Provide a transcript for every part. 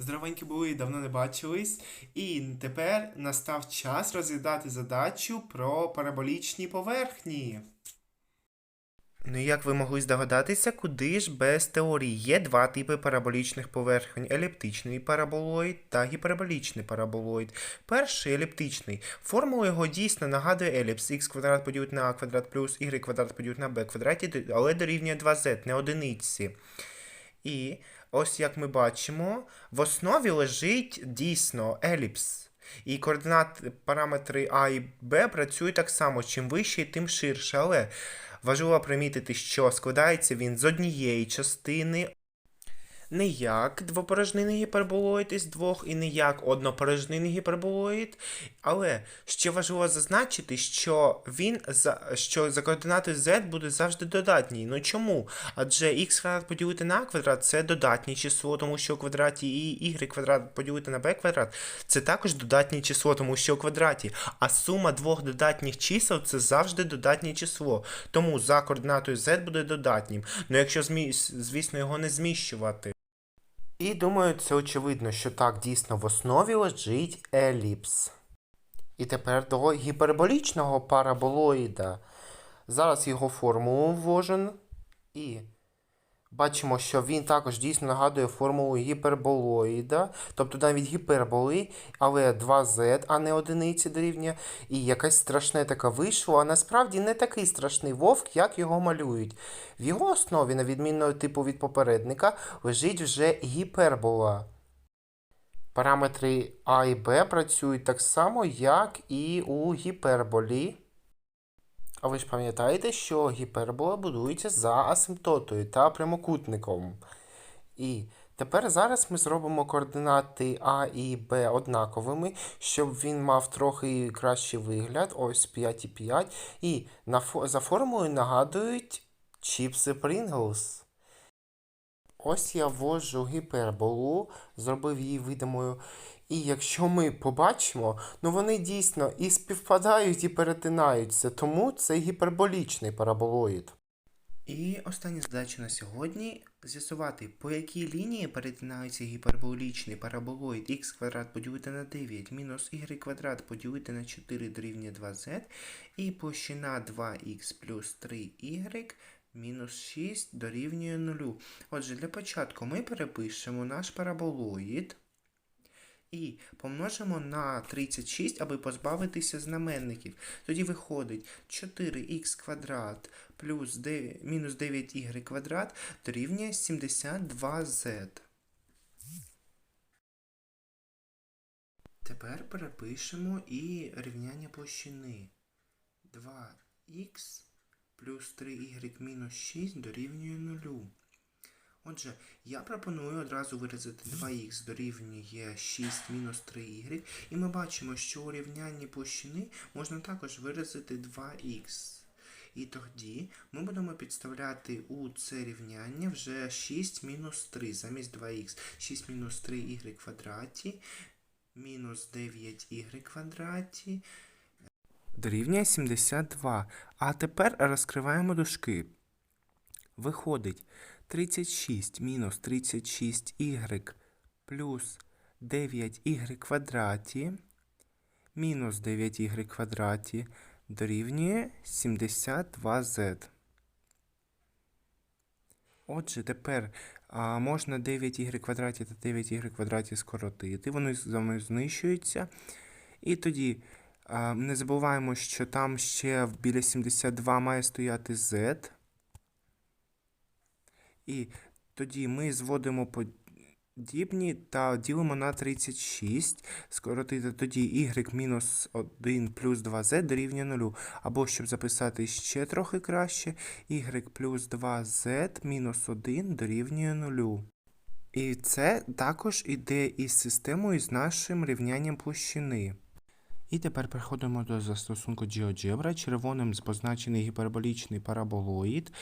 Здоровенькі були, давно не бачились. І тепер настав час розглядати задачу про параболічні поверхні. Ну, як ви могли здогадатися, куди ж без теорії є два типи параболічних поверхень: еліптичний параболоїд та гіперболічний параболоїд. Перший еліптичний. Формула його дійсно нагадує еліпс х квадрат поділити на а квадрат плюс y квадрат поділити на b квадраті, але дорівнює 2z, не одиниці. І ось як ми бачимо, в основі лежить дійсно еліпс. І координати параметри А і Б працюють так само, чим вище, тим ширше. Але важливо примітити, що складається він з однієї частини. Не як двопорожнинний гіперболоїд із двох, і не як однопорожнинний гіперболоїд. Але ще важливо зазначити, що він за що за координатою z буде завжди додатній. Ну чому? Адже x квадрат поділити на a квадрат це додатнє число, тому що у квадраті і y квадрат поділити на b квадрат це також додатнє число, тому що у квадраті. А сума двох додатніх чисел це завжди додатнє число. Тому за координатою z буде додатнім. Ну якщо звісно його не зміщувати. І думаю, це очевидно, що так дійсно в основі лежить еліпс. І тепер до гіперболічного параболоїда. Зараз його формулу ввожен. І бачимо, що він також дійсно нагадує формулу гіперболоїда, тобто навіть гіперболи, але 2z, а не одиниці дорівнює. І якась страшне таке вийшло, а насправді не такий страшний вовк, як його малюють. В його основі, на відмінно типу від попередника, лежить вже гіпербола. Параметри А і Б працюють так само, як і у гіперболі. А ви ж пам'ятаєте, що гіпербола будується за асимптотою та прямокутником. І тепер зараз ми зробимо координати А і Б однаковими, щоб він мав трохи кращий вигляд. Ось 5 і 5. І на, за формулою нагадують чіпси Pringles. Ось я ввожу гіперболу, зробив її видимою. І якщо ми побачимо, ну вони дійсно і співпадають, і перетинаються, тому це гіперболічний параболоїд. І остання задача на сьогодні з'ясувати, по якій лінії перетинається гіперболічний параболоїд х квадрат поділити на 9 мінус y квадрат поділити на 4 дорівнює 2z і площина 2х плюс 3y мінус 6 дорівнює 0. Отже, для початку ми перепишемо наш параболоїд і помножимо на 36, аби позбавитися знаменників. Тоді виходить 4х квадрат плюс 9, мінус 9y квадрат дорівнює 72z. Тепер перепишемо і рівняння площини. 2х плюс 3y мінус 6 дорівнює 0. Отже, я пропоную одразу виразити 2х дорівнює 6 мінус 3y, і ми бачимо, що у рівнянні площини можна також виразити 2х. І тоді ми будемо підставляти у це рівняння вже 6 мінус 3 замість 2х. 6 мінус 3y квадраті мінус 9y квадраті дорівнює 72. А тепер розкриваємо дужки. Виходить 36 мінус 36y плюс 9y квадраті мінус 9y квадраті дорівнює 72z. Отже, тепер а, можна 9y квадраті та 9y квадраті скоротити. Вони знищуються. І тоді не забуваємо, що там ще біля 72 має стояти z. І тоді ми зводимо подібні та ділимо на 36. Скоротити тоді y мінус 1 плюс 2z дорівнює 0. Або, щоб записати ще трохи краще, y плюс 2z мінус 1 дорівнює 0. І це також іде із системою з нашим рівнянням площини. І тепер переходимо до застосунку GeoGebra. Червоним позначений гіперболічний параболоїд.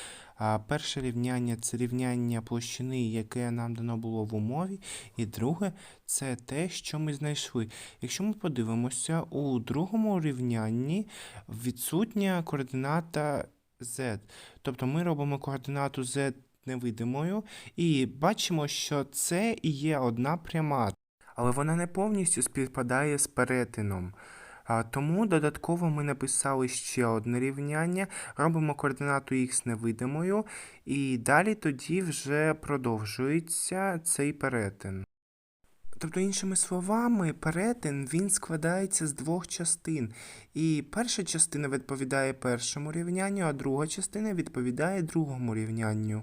Перше рівняння це рівняння площини, яке нам дано було в умові. І друге це те, що ми знайшли. Якщо ми подивимося, у другому рівнянні відсутня координата z. Тобто ми робимо координату z невидимою, і бачимо, що це і є одна пряма, але вона не повністю співпадає з перетином. Тому додатково ми написали ще одне рівняння, робимо координату х невидимою, і далі тоді вже продовжується цей перетин. Тобто, іншими словами, перетин він складається з двох частин. І перша частина відповідає першому рівнянню, а друга частина відповідає другому рівнянню.